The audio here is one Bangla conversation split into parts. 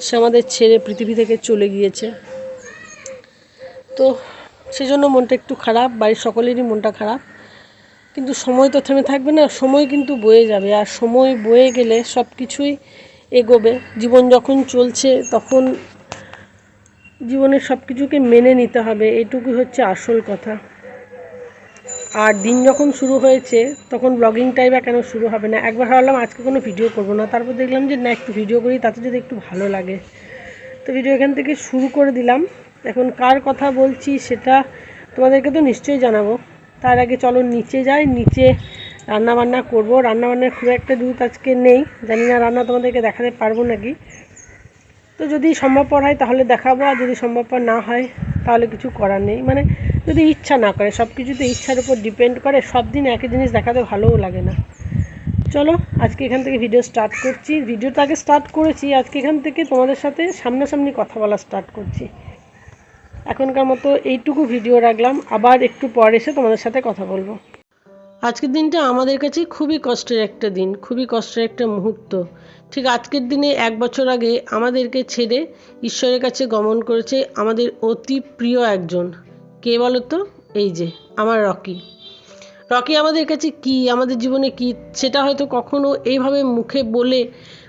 সে আমাদের ছেড়ে পৃথিবী থেকে চলে গিয়েছে। তো সেজন্য মনটা একটু খারাপ, বাড়ির সকলেরই মনটা খারাপ। কিন্তু সময় তো থেমে থাকবে না, সময় কিন্তু বয়ে যাবে। আর সময় বয়ে গেলে সব কিছুই এগোবে। জীবন যখন চলছে, তখন জীবনের সব কিছুকে মেনে নিতে হবে। এটুকুই হচ্ছে আসল কথা। আর দিন যখন শুরু হয়েছে, তখন ব্লগিংটাই বা কেন শুরু হবে না? একবার ভাবলাম আজকে কোনো ভিডিও করব না। তারপর দেখলাম যে, না, একটু ভিডিও করি, তাতে যদি একটু ভালো লাগে। তো ভিডিও এখান থেকে শুরু করে দিলাম। এখন কার কথা বলছি সেটা তোমাদেরকে তো নিশ্চয়ই জানাব। তার আগে চলো নিচে যাই, নিচে রান্না বান্না করব। রান্না বান্নার খুব একটা দুধ আজকে নেই। জানি না রান্না তোমাদেরকে দেখাতে পারব নাকি। তো যদি সম্ভবপর হয় তাহলে দেখাবো, আর যদি সম্ভবপর না হয় তাহলে কিছু করার নেই। মানে যদি ইচ্ছা না করে সব কিছুতে ইচ্ছার উপর ডিপেন্ড করে, সব দিন একই জিনিস দেখাতে ভালোও লাগে না। চলো, আজকে এখান থেকে ভিডিও স্টার্ট করছি। ভিডিওটা আগে স্টার্ট করেছি, আজকে এখান থেকে তোমাদের সাথে সামনাসামনি কথা বলা স্টার্ট করছি। এখনকার মতো এইটুকু ভিডিও রাখলাম। আবার একটু পর এসে তোমাদের সাথে কথা বলব। আজকের দিনটা আমাদের কাছে খুবই কষ্টের একটা দিন, খুবই কষ্টের একটা মুহূর্ত। ঠিক আজকের দিনে এক বছর আগে আমাদেরকে ছেড়ে ঈশ্বরের কাছে গমন করেছে আমাদের অতি প্রিয় একজন। কে বলো তো এই যে, আমার রকি। রকি আমাদের কাছে কি, আমাদের জীবনে কি, সেটা হয়তো কখনো এইভাবে মুখে বলে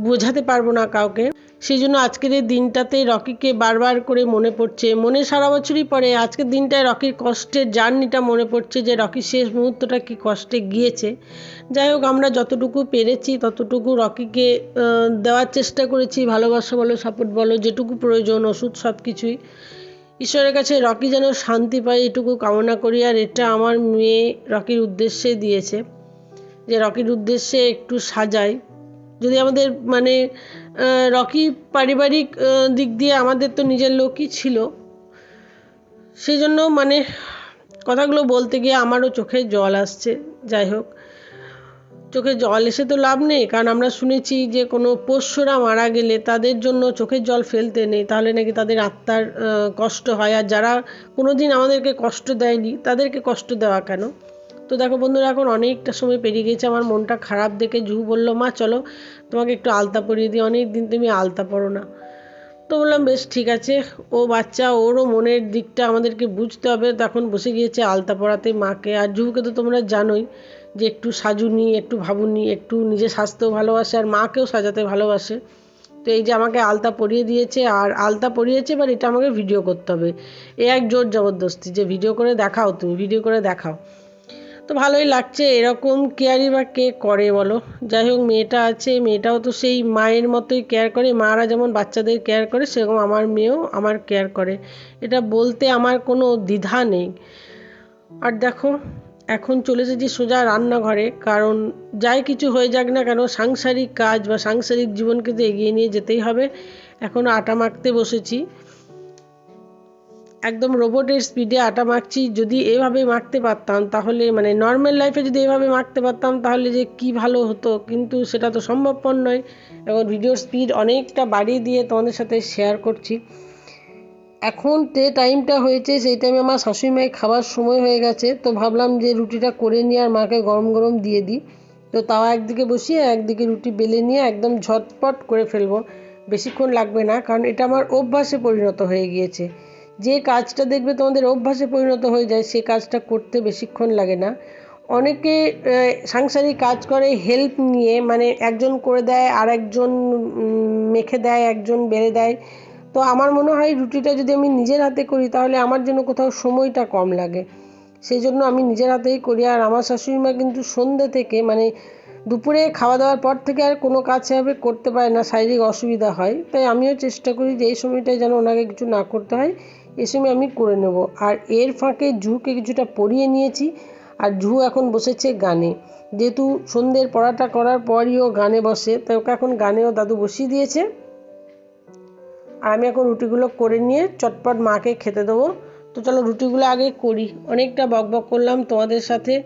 বোঝাতে পারব না কাউকে। সেই জন্য আজকের এই দিনটাতে রকিকে বারবার করে মনে পড়ছে। মনে সারা বছরই পরে আজকের দিনটায় রকির কষ্টের জার্নিটা মনে পড়ছে যে রকির শেষ মুহূর্তটা কি কষ্টে গিয়েছে। যাই হোক, আমরা যতটুকু পেরেছি, ততটুকু রকিকে দেওয়ার চেষ্টা করেছি। ভালোবাসা বলো সাপোর্ট বলো, যেটুকু প্রয়োজন, ওষুধ সব কিছুই ঈশ্বরের কাছে রকি যেন শান্তি পায়, এটুকু কামনা করি, আর এটা আমার মেয়ে রকির উদ্দেশ্যে দিয়েছে যে রকির উদ্দেশ্যে একটু সাজাই। যদি আমাদের মানে রকি পারিবারিক দিক দিয়ে আমাদের তো নিজের লোকই ছিল সেই জন্য মানে কথাগুলো বলতে গিয়ে আমারও চোখে জল আসছে। যাই হোক চোখে জল এসে তো লাভ নেই, কারণ আমরা শুনেছি যে কোনো পোষ্যরা মারা গেলে তাদের জন্য চোখের জল ফেলতে নেই, তাহলে নাকি তাদের আত্মার কষ্ট হয়। আর যারা কোনো দিন আমাদেরকে কষ্ট দেয়নি, তাদেরকে কষ্ট দেওয়া কেন? তো দেখো বন্ধুরা, এখন অনেকটা সময় পেরিয়ে গেছে আমার মনটা খারাপ দেখে জুহু বলল, মা, চলো তোমাকে একটু আলতা পরিয়ে দিই অনেক দিন তুমি আলতা পরো না। তো বললাম, বেশ, ঠিক আছে। ও বাচ্চা, ওরও মনের দিকটা আমাদেরকে বুঝতে হবে। তখন বসে গিয়েছে আলতা পরাতে মাকে। আর জুহুকে তো তোমরা জানোই যে একটু সাজুনি, একটু ভাবুনি, একটু নিজের স্বাস্থ্যও ভালোবাসে আর মাকেও সাজাতে ভালোবাসে। তো এই যে আমাকে আলতা পরিয়ে দিয়েছে আর আলতা পরিয়েছে এবার এটা আমাকে ভিডিও করতে হবে। এ এক জোর জবরদস্তি যে ভিডিও করে দেখাও তুমি ভিডিও করে দেখাও। তো ভালোই লাগছে এরকম কেয়ারই বা কে করে বলো? যাই হোক মেয়েটা আছে, মেয়েটাও তো সেই মায়ের মতোই কেয়ার করে, মারা যেমন বাচ্চাদের কেয়ার করে, সেরকম আমার মেয়েও আমার কেয়ার করে। এটা বলতে আমার কোনো দ্বিধা নেই। আর দেখো এখন চলে এসেছি সোজা রান্নাঘরে, কারণ যাই কিছু হয়ে যাক না কেন, সাংসারিক কাজ বা সাংসারিক জীবনকে তো এগিয়ে নিয়ে যেতেই হবে। এখন আটা মাখতে বসেছি। একদম রোবটের স্পিডে আটা মাখছি। যদি এভাবে মাখতে পারতাম, তাহলে মানে নর্মাল লাইফে যদি এভাবে মাখতে পারতাম, তাহলে যে কি ভালো হতো? কিন্তু সেটা তো সম্ভবপর নয়। এখন ভিডিওর স্পিড অনেকটা বাড়িয়ে দিয়ে তোমাদের সাথে শেয়ার করছি। এখন যে টাইমটা হয়েছে, সেই টাইমে আমার শাশুড়ি মায়ের খাবার সময় হয়ে গেছে, তো ভাবলাম যে রুটিটা করে নিয়ে আর মাকে গরম গরম দিয়ে দিই। তো তাও একদিকে বসিয়ে একদিকে রুটি বেলে নিয়ে একদম ঝটপট করে ফেলব। বেশিক্ষণ লাগবে না, কারণ এটা আমার অভ্যাসে পরিণত হয়ে গিয়েছে। যে কাজটা দেখবে তোমাদের অভ্যাসে পরিণত হয়ে যায়, সে কাজটা করতে বেশিক্ষণ লাগে না। অনেকে সাংসারিক কাজ করে হেল্প নিয়ে মানে একজন করে দেয় আর একজন মেখে দেয়, একজন বেড়ে দেয়। তো আমার মনে হয় রুটিটা যদি আমি নিজের হাতে করি, তাহলে আমার জন্য কোথাও সময়টা কম লাগে। সেই জন্য আমি নিজের হাতেই করি। আর আমার শাশুড়ি মা কিন্তু সন্ধ্যে থেকে মানে দুপুরে খাওয়া দাওয়ার পর থেকে আর কোনো কাজ সেভাবে করতে পারে না, শারীরিক অসুবিধা হয়। তাই আমিও চেষ্টা করি যে এই সময়টায় যেন ওনাকে কিছু না করতে হয়, এ সময় আমি করে নেব। আর এর ফাঁকে জুকে কিছুটা পড়িয়ে নিয়েছি। আর জু এখন বসেছে গানে। যেহেতু সন্ধ্যের পড়াটা করার পরই ও গানে বসে, তাই ওকে এখন গানেও দাদু বসিয়ে দিয়েছে। আর আমি এখন রুটিগুলো করে নিয়ে চটপট মাকে খেতে দেবো। তো চলো রুটিগুলো আগে করি। অনেকটা বক বক করলাম তোমাদের সাথে।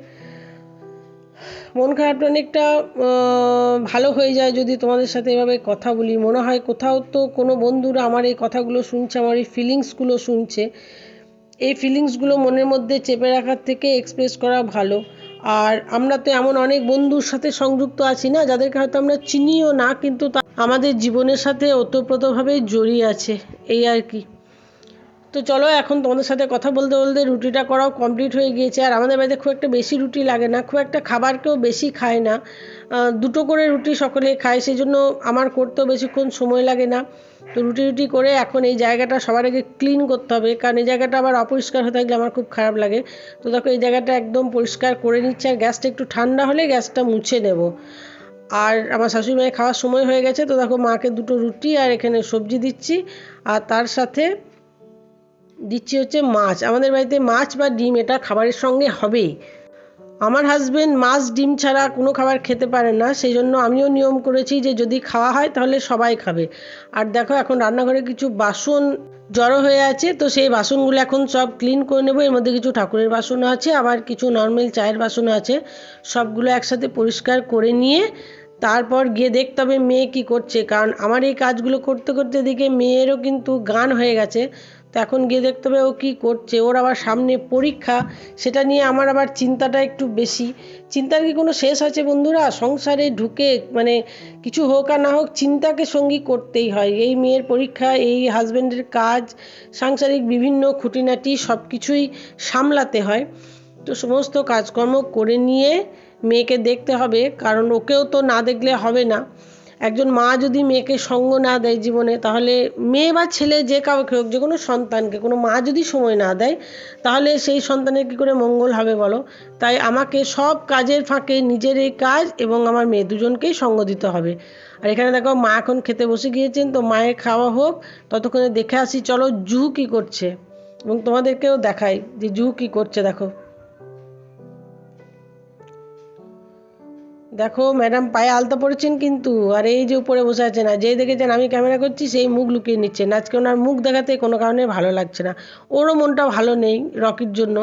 মন খারাপটা অনেকটা ভালো হয়ে যায় যদি তোমাদের সাথে এভাবে কথা বলি। মনে হয় কোথাও তো কোনো বন্ধুরা আমার এই কথাগুলো শুনছে, আমার এই ফিলিংসগুলো শুনছে। এই ফিলিংসগুলো মনের মধ্যে চেপে রাখার থেকে এক্সপ্রেস করা ভালো। আর আমরা তো এমন অনেক বন্ধুর সাথে সংযুক্ত আছি না, যাদেরকে হয়তো আমরা চিনিও না, কিন্তু আমাদের জীবনের সাথে ওতপ্রোতভাবে জড়িয়ে আছে, এই আর কি। তো চলো এখন তোমাদের সাথে কথা বলতে বলতে রুটিটা করাও কমপ্লিট হয়ে গিয়েছে। আর আমাদের বাড়িতে খুব একটা বেশি রুটি লাগে না, খুব একটা খাবার কেউ বেশি খায় না। দুটো করে রুটি সকলে খায় সেই জন্য আমার করতেও বেশিক্ষণ সময় লাগে না। তো রুটি রুটি করে এখন এই জায়গাটা সবার আগে ক্লিন করতে হবে, কারণ এই জায়গাটা আবার অপরিষ্কার হয়ে থাকলে আমার খুব খারাপ লাগে। তো দেখো এই জায়গাটা একদম পরিষ্কার করে নিচ্ছে, আর গ্যাসটা একটু ঠান্ডা হলে গ্যাসটা মুছে নেব। আর আমার শাশুড়ি মায়ের খাওয়ার সময় হয়ে গেছে, তো দেখো মাকে দুটো রুটি আর এখানে সবজি দিচ্ছি, আর তার সাথে দিচ্ছি হচ্ছে মাছ। আমাদের বাড়িতে মাছ বা ডিম, এটা খাবারের সঙ্গে হবেই। আমার হাজবেন্ড মাছ, ডিম ছাড়া কোনো খাবার খেতে পারে না সেই জন্য আমিও নিয়ম করেছি যে যদি খাওয়া হয় তাহলে সবাই খাবে। আর দেখো, এখন রান্নাঘরে কিছু বাসন জড়ো হয়ে আছে, তো সেই বাসনগুলো এখন সব ক্লিন করে নেব। এর মধ্যে কিছু ঠাকুরের বাসনও আছে, আবার কিছু নর্মাল চায়ের বাসনও আছে। সবগুলো একসাথে পরিষ্কার করে নিয়ে তারপর গিয়ে দেখতে হবে মেয়ে কী করছে। কারণ আমার এই কাজগুলো করতে করতে দিকে মেয়েরও কিন্তু গান হয়ে গেছে। তো এখন গিয়ে দেখতে হবে ও কী করছে। ওর আবার সামনে পরীক্ষা, সেটা নিয়ে আমার আবার চিন্তাটা একটু বেশি। চিন্তার কি কোনো শেষ আছে বন্ধুরা? সংসারে ঢুকে মানে কিছু হোক আর না হোক চিন্তাকে সঙ্গী করতেই হয়। এই মেয়ের পরীক্ষা, এই হাজব্যান্ডের কাজ, সাংসারিক বিভিন্ন খুঁটিনাটি সব কিছুই সামলাতে হয়। তো সমস্ত কাজকর্ম করে নিয়ে মেয়েকে দেখতে হবে, কারণ ওকেও তো না দেখলে হবে না। একজন মা যদি মেয়েকে সঙ্গ না দেয় জীবনে, তাহলে মেয়ে বা ছেলে যে কাউকে হোক, যে কোনো সন্তানকে, কোনো মা যদি সময় না দেয়, তাহলে সেই সন্তানের কী করে মঙ্গল হবে বলো? তাই আমাকে সব কাজের ফাঁকে নিজের এই কাজ এবং আমার মেয়ে দুজনকেই সঙ্গ দিতে হবে। আর এখানে দেখো, মা এখন খেতে বসে গিয়েছেন, তো মায়ের খাওয়া হোক, ততক্ষণে দেখে আসি, চলো জুহু কী করছে? এবং তোমাদেরকেও দেখাই যে জুহু কী করছে, দেখো। দেখো ম্যাডাম পায়ে আলতা পড়েছেন কিন্তু, আর এই যে উপরে বসে আছেন, আর যেই দেখেছেন আমি ক্যামেরা করছি, সেই মুখ লুকিয়ে নিচ্ছেন। আজকে ওনার মুখ দেখাতে কোনো কারণে ভালো লাগছে না। ওরও মনটা ভালো নেই রকির জন্য।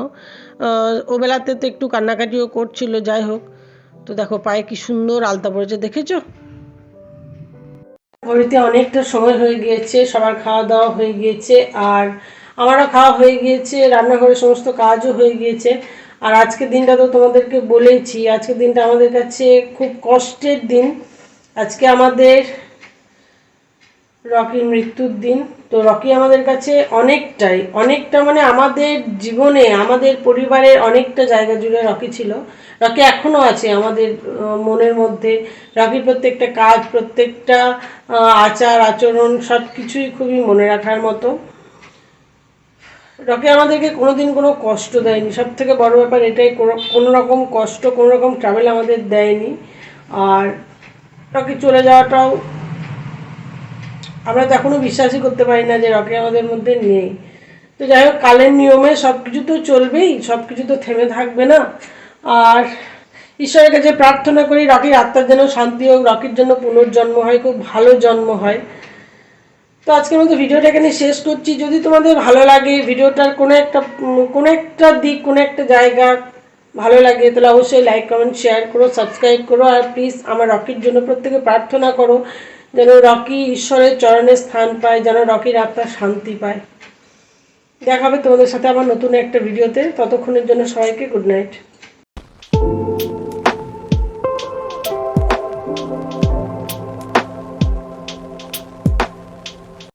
ও বেলাতে তো একটু কান্নাকাটিও করছিল, যাই হোক। তো দেখো, পায়ে কি সুন্দর আলতা পড়েছে দেখেছ? ঘড়িতে অনেকটা সময় হয়ে গিয়েছে, সবার খাওয়া দাওয়া হয়ে গিয়েছে, আর আমারও খাওয়া হয়ে গিয়েছে, রান্নাঘরের সমস্ত কাজও হয়ে গিয়েছে। আর আজকের দিনটা তো তোমাদেরকে বলেইছি, আজকের দিনটা আমাদের কাছে খুব কষ্টের দিন। আজকে আমাদের রকির মৃত্যুর দিন। তো রকি আমাদের কাছে অনেকটাই, অনেকটা মানে আমাদের জীবনে, আমাদের পরিবারের অনেকটা জায়গা জুড়ে রকি ছিল। রকি এখনও আছে আমাদের মনের মধ্যে। রকির প্রত্যেকটা কাজ, প্রত্যেকটা আচার, আচরণ সব কিছুই খুবই মনে রাখার মতো। রকি আমাদেরকে কোনোদিন কোনো কষ্ট দেয়নি। সব থেকে বড় ব্যাপার এটাই, কোনো রকম কষ্ট কোনো রকম ট্রাভেল আমাদের দেয়নি। আর রকি চলে যাওয়াটাও আমরা তো এখনও বিশ্বাসই করতে পারি না যে রকি আমাদের মধ্যে নেই। তো যাই হোক, কালের নিয়মে সব কিছু তো চলবেই সব কিছু তো থেমে থাকবে না। আর ঈশ্বরের কাছে প্রার্থনা করি রকির আত্মার যেন শান্তি হোক রকির জন্য পুনর্জন্ম হয়, খুব ভালো জন্ম হয়। তো আজকের মতো ভিডিওটা এখানে শেষ করছি। যদি তোমাদের ভালো লাগে ভিডিওটার কোনো একটা কোনো একটা দিক, কোনো একটা জায়গা ভালো লাগে, তাহলে অবশ্যই লাইক কমেন্ট শেয়ার করো সাবস্ক্রাইব করো, আর প্লিজ আমার রকির জন্য প্রত্যেকে প্রার্থনা করো, যেন রকি ঈশ্বরের চরণে স্থান পায়, যেন রকির আত্মা শান্তি পায়। দেখা হবে তোমাদের সাথে আবার নতুন একটা ভিডিওতে। ততক্ষণের জন্য সবাইকে গুড নাইট